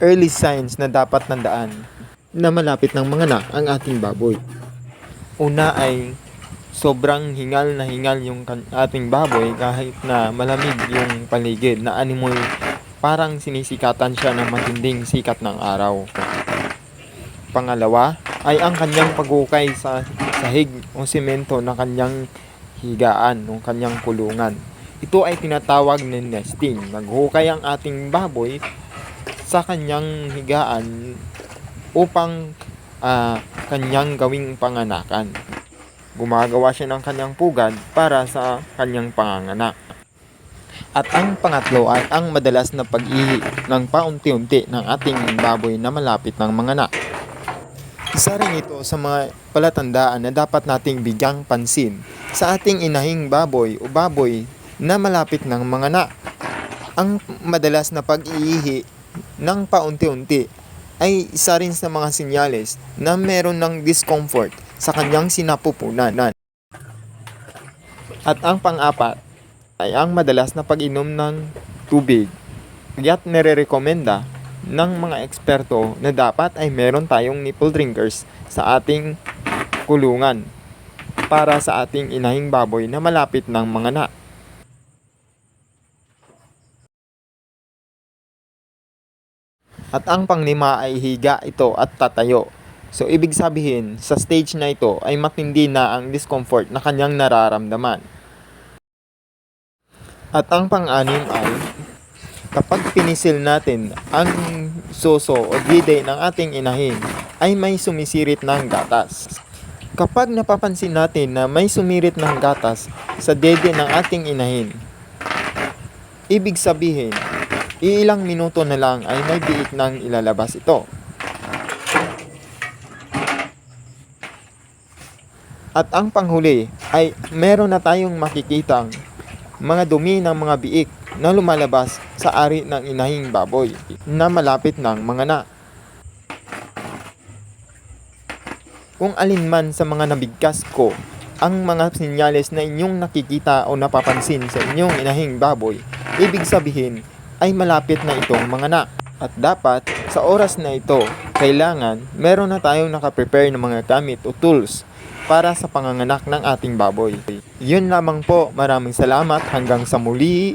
early signs na dapat tandaan na malapit ng manganak ang ating baboy. Una ay sobrang hingal na hingal yung ating baboy kahit na malamig yung paligid na animoy parang sinisikatan siya ng matinding sikat ng araw. Pangalawa ay ang kanyang pagukay sa sahig o simento na kanyang higaan o kanyang kulungan. Ito ay tinatawag na nesting. Naghukay ang ating baboy sa kanyang higaan upang ah, kanyang gawing panganakan. Gumagawa siya ng kanyang pugad para sa kanyang panganganak. At ang pangatlo ay ang madalas na pag-ihi ng paunti-unti ng ating baboy na malapit ng manganak. Isa rin ito sa mga palatandaan na dapat nating bigyang pansin sa ating inahing baboy o baboy na malapit ng manganak. Ang madalas na pag-iihi ng paunti-unti ay isa rin sa mga sinyales na meron ng discomfort sa kanyang sinapupunan. At ang pang-apat ay ang madalas na pag-inom ng tubig. Kaya't nire-recommenda ng mga eksperto na dapat ay meron tayong nipple drinkers sa ating kulungan para sa ating inahing baboy na malapit ng mga na. At ang panglima ay higa ito at tatayo. So ibig sabihin, sa stage na ito ay matindi na ang discomfort na kanyang nararamdaman. At ang pang-anim ay kapag pinisil natin ang soso o dide ng ating inahin ay may sumisirit ng gatas. Kapag napapansin natin na may sumirit ng gatas sa dede ng ating inahin, ibig sabihin, iilang minuto na lang ay may biik nang ilalabas ito. At ang panghuli ay meron na tayong makikitang mga dumi ng mga biik na lumalabas sa ari ng inahing baboy na malapit ng mga na. Kung alinman sa mga nabigkas ko ang mga sinyales na inyong nakikita o napapansin sa inyong inahing baboy, ibig sabihin ay malapit na itong mga na. At dapat sa oras na ito, kailangan meron na tayong nakaprepare ng mga gamit o tools para sa panganganak ng ating baboy. Yun lamang po, maraming salamat hanggang sa muli.